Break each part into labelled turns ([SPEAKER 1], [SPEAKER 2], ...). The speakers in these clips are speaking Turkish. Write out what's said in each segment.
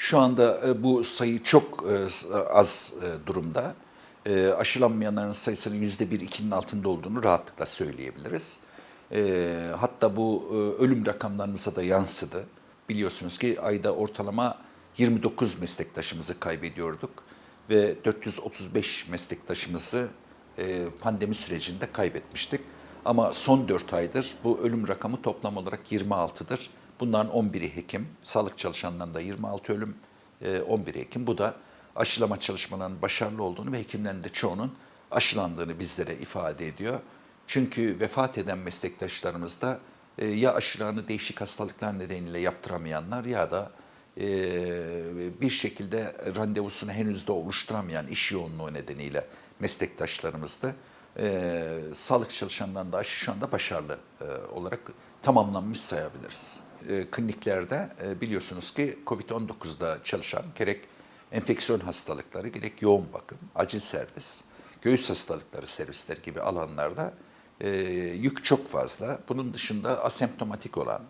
[SPEAKER 1] Şu anda e, bu sayı çok e, az e, durumda. Aşılanmayanların sayısının yüzde bir, ikinin altında olduğunu rahatlıkla söyleyebiliriz. Hatta bu ölüm rakamlarımıza da yansıdı. Biliyorsunuz ki ayda ortalama 29 meslektaşımızı kaybediyorduk ve 435 meslektaşımızı pandemi sürecinde kaybetmiştik. Ama son 4 aydır bu ölüm rakamı toplam olarak 26'dır. Bunların 11'i hekim, sağlık çalışanlarında 26 ölüm, e, 11 hekim. Bu da aşılama çalışmalarının başarılı olduğunu ve hekimlerin de çoğunun aşılandığını bizlere ifade ediyor. Çünkü vefat eden meslektaşlarımız da e, ya aşılarını değişik hastalıklar nedeniyle yaptıramayanlar ya da e, bir şekilde randevusunu henüz de oluşturamayan iş yoğunluğu nedeniyle meslektaşlarımızdı. E, sağlık çalışanlarında aşı şu anda başarılı e, olarak tamamlanmış sayabiliriz. E, kliniklerde e, biliyorsunuz ki COVID-19'da çalışan gerek enfeksiyon hastalıkları gerek yoğun bakım, acil servis, göğüs hastalıkları servisleri gibi alanlarda e, yük çok fazla. Bunun dışında asemptomatik olan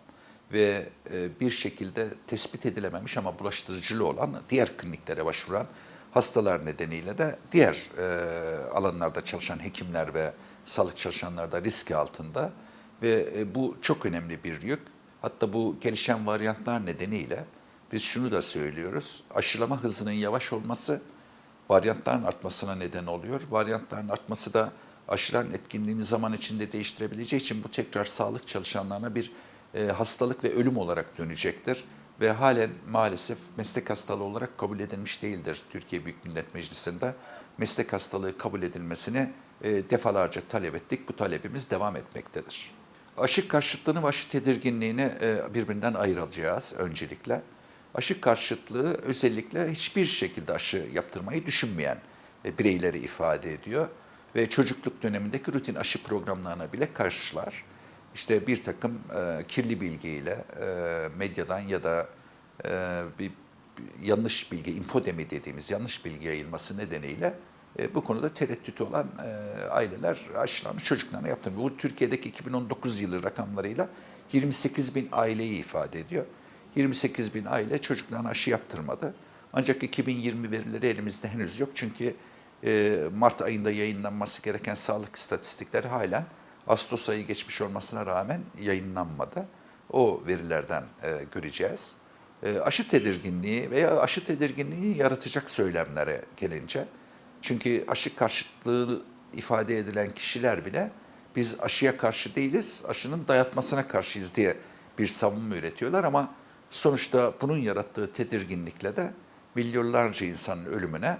[SPEAKER 1] ve bir şekilde tespit edilememiş ama bulaştırıcılığı olan diğer kliniklere başvuran hastalar nedeniyle de diğer alanlarda çalışan hekimler ve sağlık çalışanları da riski altında ve bu çok önemli bir yük. Hatta bu gelişen varyantlar nedeniyle biz şunu da söylüyoruz. Aşılama hızının yavaş olması varyantların artmasına neden oluyor. Varyantların artması da aşıların etkinliğini zaman içinde değiştirebileceği için bu tekrar sağlık çalışanlarına bir e, hastalık ve ölüm olarak dönecektir. Ve halen maalesef meslek hastalığı olarak kabul edilmiş değildir Türkiye Büyük Millet Meclisi'nde. Meslek hastalığı kabul edilmesini e, defalarca talep ettik. Bu talebimiz devam etmektedir. Aşı karşıtlığını ve aşı tedirginliğini e, birbirinden ayıracağız öncelikle. Aşı karşıtlığı özellikle hiçbir şekilde aşı yaptırmayı düşünmeyen e, bireyleri ifade ediyor. Ve çocukluk dönemindeki rutin aşı programlarına bile karşılar. İşte bir takım e, kirli bilgiyle medyadan ya da bir yanlış bilgi, infodemi dediğimiz yanlış bilgi yayılması nedeniyle e, bu konuda tereddütü olan e, aileler aşılarını çocuklarına yaptırmıyor. Bu Türkiye'deki 2019 yılı rakamlarıyla 28 bin aileyi ifade ediyor. 28 bin aile çocuklarına aşı yaptırmadı. Ancak 2020 verileri elimizde henüz yok. Çünkü e, Mart ayında yayınlanması gereken sağlık istatistikleri halen Ağustos ayı geçmiş olmasına rağmen yayınlanmadı. O verilerden e, göreceğiz. E, aşı tedirginliği veya aşı tedirginliği yaratacak söylemlere gelince, çünkü aşı karşıtlığı ifade edilen kişiler bile biz aşıya karşı değiliz, aşının dayatmasına karşıyız diye bir savunma üretiyorlar ama sonuçta bunun yarattığı tedirginlikle de milyonlarca insanın ölümüne,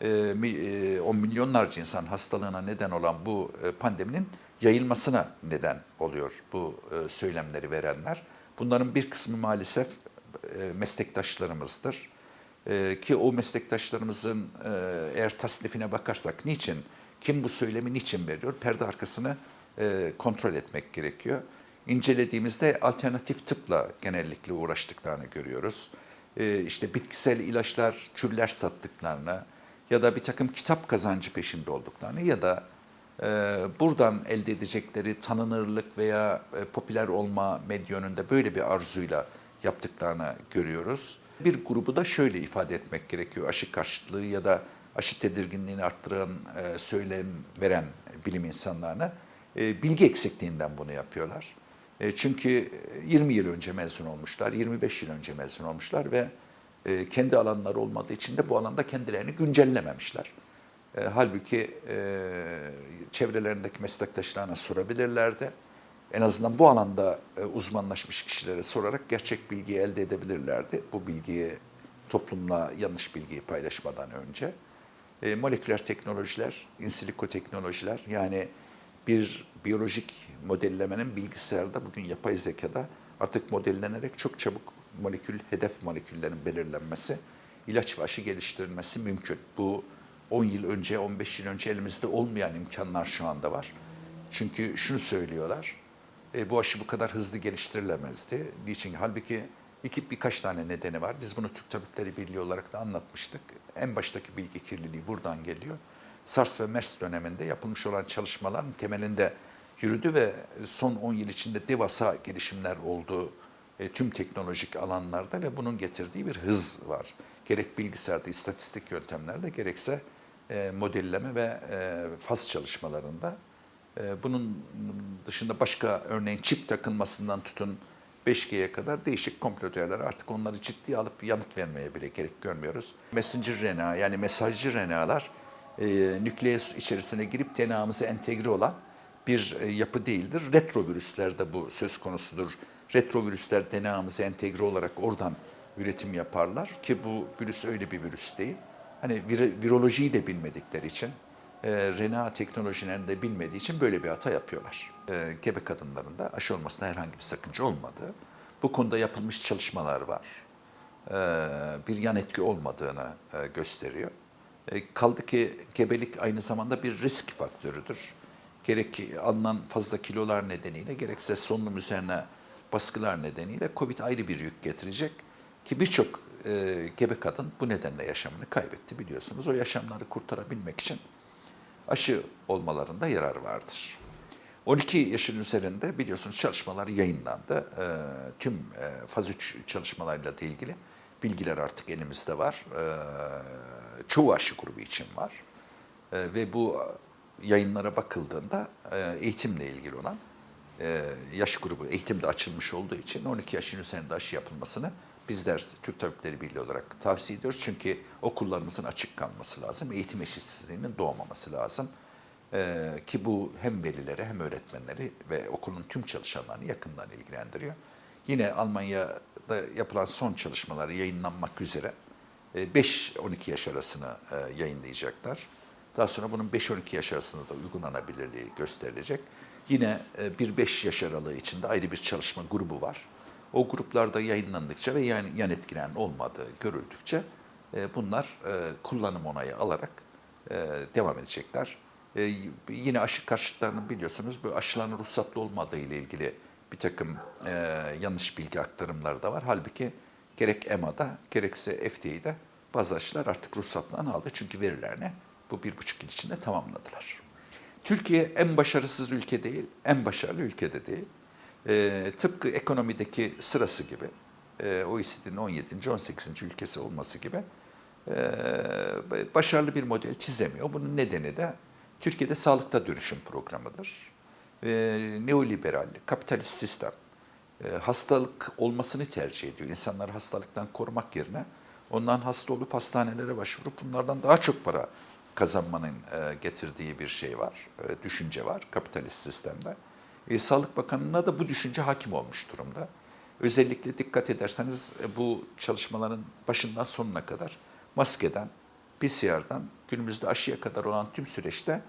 [SPEAKER 1] e, e, on milyonlarca insan hastalığına neden olan bu e, pandeminin yayılmasına neden oluyor bu söylemleri verenler. Bunların bir kısmı maalesef meslektaşlarımızdır. E, Ki o meslektaşlarımızın e, eğer tasnifine bakarsak niçin, kim bu söylemi niçin veriyor? Perde arkasını e, kontrol etmek gerekiyor. İncelediğimizde alternatif tıpla genellikle uğraştıklarını görüyoruz. E, İşte bitkisel ilaçlar, kürler sattıklarını ya da bir takım kitap kazancı peşinde olduklarını ya da e, buradan elde edecekleri tanınırlık veya popüler olma medya önünde böyle bir arzuyla yaptıklarını görüyoruz. Bir grubu da şöyle ifade etmek gerekiyor. Aşı karşıtlığı ya da aşı tedirginliğini arttıran e, söylem veren bilim insanlarına e, bilgi eksikliğinden bunu yapıyorlar. E, çünkü 20 yıl önce mezun olmuşlar, 25 yıl önce mezun olmuşlar ve kendi alanları olmadığı için de bu alanda kendilerini güncellememişler. Halbuki çevrelerindeki meslektaşlarına sorabilirlerdi. En azından bu alanda e, uzmanlaşmış kişilere sorarak gerçek bilgiyi elde edebilirlerdi. Bu bilgiyi toplumla yanlış bilgiyi paylaşmadan önce. E, moleküler teknolojiler, in silico teknolojiler yani bir biyolojik modellemenin bilgisayarda bugün yapay zekada artık modellenerek çok çabuk molekül, hedef moleküllerin belirlenmesi, ilaç ve aşı geliştirilmesi mümkün. Bu 10 yıl önce, 15 yıl önce elimizde olmayan imkanlar şu anda var. Çünkü şunu söylüyorlar, e, bu aşı bu kadar hızlı geliştirilemezdi. Niçin? Halbuki iki birkaç tane nedeni var. Biz bunu Türk Tabipleri Birliği olarak da anlatmıştık. En baştaki bilgi kirliliği buradan geliyor. SARS ve MERS döneminde yapılmış olan çalışmaların temelinde yürüdü ve son 10 yıl içinde devasa gelişimler oldu. e, tüm teknolojik alanlarda ve bunun getirdiği bir hız var. Gerek bilgisayarda, istatistik yöntemlerde gerekse e, modelleme ve e, faz çalışmalarında. E, bunun dışında başka örneğin çip takılmasından tutun 5G'ye kadar değişik komplo teorileri artık onları ciddiye alıp yanıt vermeye bile gerek görmüyoruz. Messenger RNA yani mesajcı RNA'lar e, nükleus içerisine girip DNA'mıza entegre olan bir e, yapı değildir. Retrovirüslerde bu söz konusudur. Retrovirüsler DNA'mıza entegre olarak oradan üretim yaparlar ki bu virüs öyle bir virüs değil. Hani vir- virolojiyi de bilmedikleri için, e, RNA teknolojilerini bilmediği için böyle bir hata yapıyorlar. E, gebe kadınlarında aşı olmasına herhangi bir sakınca olmadı. Bu konuda yapılmış çalışmalar var. E, bir yan etki olmadığını e, gösteriyor. E, kaldı ki gebelik aynı zamanda bir risk faktörüdür. Gerek alınan fazla kilolar nedeniyle gerekse solunum üzerine baskılar nedeniyle COVID ayrı bir yük getirecek. Ki birçok e, gebe kadın bu nedenle yaşamını kaybetti biliyorsunuz. O yaşamları kurtarabilmek için aşı olmalarında yarar vardır. 12 yaşın üzerinde biliyorsunuz çalışmalar yayınlandı. E, tüm e, faz 3 çalışmalarıyla ilgili bilgiler artık elimizde var. E, çoğu aşı grubu için var. E, ve bu yayınlara bakıldığında e, eğitimle ilgili olan e, yaş grubu eğitimde açılmış olduğu için 12 yaşın üzerinde aşı yapılmasını bizler Türk Tabipleri Birliği olarak tavsiye ediyoruz. Çünkü okullarımızın açık kalması lazım, eğitim eşitsizliğinin doğmaması lazım. E, ki bu hem velileri hem öğretmenleri ve okulun tüm çalışanlarını yakından ilgilendiriyor. Yine Almanya'da yapılan son çalışmaları yayınlanmak üzere 5-12 yaş arasını e, yayınlayacaklar. Daha sonra bunun 5-12 yaş arasında da uygulanabilirliği gösterilecek. Yine e, 1-5 yaş aralığı içinde ayrı bir çalışma grubu var. O gruplarda yayınlandıkça ve yan, yan etkilerin olmadığı görüldükçe e, bunlar e, kullanım onayı alarak e, devam edecekler. Yine aşı karşıtlarını biliyorsunuz bu aşıların ruhsatlı olmadığı ile ilgili bir takım yanlış bilgi aktarımları da var. Halbuki gerek EMA'da gerekse FDA'da bazı aşılar artık ruhsatlarını aldı. Çünkü verilerini bu bir buçuk yıl içinde tamamladılar. Türkiye en başarısız ülke değil, en başarılı ülke de değil. E, tıpkı ekonomideki sırası gibi, e, OECD'nin 17. 18. ülkesi olması gibi e, başarılı bir model çizemiyor. Bunun nedeni de Türkiye'de sağlıkta dönüşüm programıdır. E, neoliberal, kapitalist sistem e, hastalık olmasını tercih ediyor. İnsanları hastalıktan korumak yerine ondan hasta olup hastanelere başvurup bunlardan daha çok para kazanmanın e, getirdiği bir şey var, e, düşünce var kapitalist sistemde. E, Sağlık Bakanı'na da bu düşünce hakim olmuş durumda. Özellikle dikkat ederseniz e, bu çalışmaların başından sonuna kadar maskeden, PCR'dan günümüzde aşıya kadar olan tüm süreçte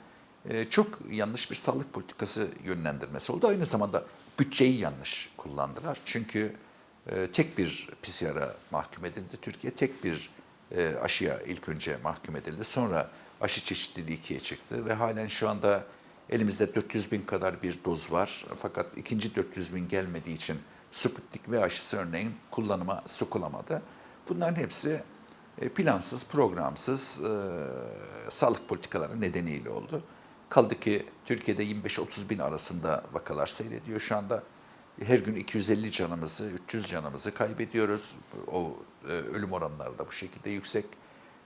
[SPEAKER 1] e, çok yanlış bir sağlık politikası yönlendirmesi oldu. Aynı zamanda bütçeyi yanlış kullandılar. Çünkü e, tek bir PCR'a mahkum edildi Türkiye, tek bir e, aşıya ilk önce mahkum edildi. Sonra aşı çeşitliliği ikiye çıktı ve halen şu anda elimizde 400 bin kadar bir doz var. Fakat ikinci 400 bin gelmediği için Sputnik ve aşısı örneğin kullanıma sokulamadı. Bunların hepsi e, plansız, programsız e, sağlık politikaları nedeniyle oldu. Kaldı ki Türkiye'de 25-30 bin arasında vakalar seyrediyor şu anda. Her gün 250 canımızı, 300 canımızı kaybediyoruz. O e, ölüm oranları da bu şekilde yüksek.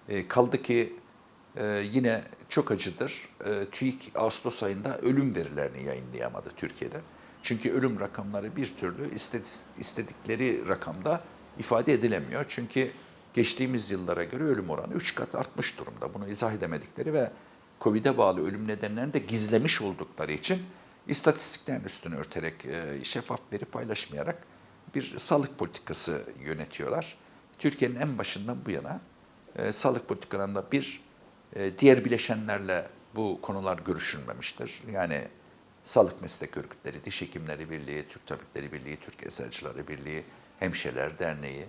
[SPEAKER 1] E, kaldı ki e, yine çok acıdır. E, TÜİK Ağustos ayında ölüm verilerini yayınlayamadı Türkiye'de. Çünkü ölüm rakamları bir türlü istedikleri rakamda ifade edilemiyor. Çünkü geçtiğimiz yıllara göre ölüm oranı 3 kat artmış durumda. Bunu izah edemedikleri ve Covid'e bağlı ölüm nedenlerini de gizlemiş oldukları için istatistiklerin üstünü örterek, e, şeffaf veri paylaşmayarak bir sağlık politikası yönetiyorlar. Türkiye'nin en başından bu yana e, sağlık politikalarında bir diğer bileşenlerle bu konular görüşülmemiştir. Yani Sağlık Meslek Örgütleri, Diş Hekimleri Birliği, Türk Tabipleri Birliği, Türk Eczacıları Birliği, Hemşireler Derneği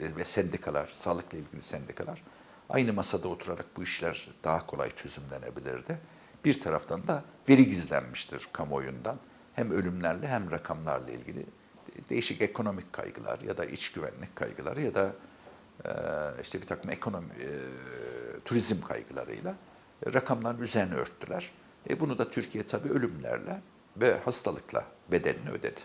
[SPEAKER 1] ve sendikalar, sağlıkla ilgili sendikalar aynı masada oturarak bu işler daha kolay çözümlenebilirdi. Bir taraftan da veri gizlenmiştir kamuoyundan. Hem ölümlerle hem rakamlarla ilgili değişik ekonomik kaygılar ya da iç güvenlik kaygıları ya da işte bir takım ekonomi, turizm kaygılarıyla rakamların üzerine örttüler. E bunu da Türkiye tabii ölümlerle ve hastalıkla bedelini ödedi.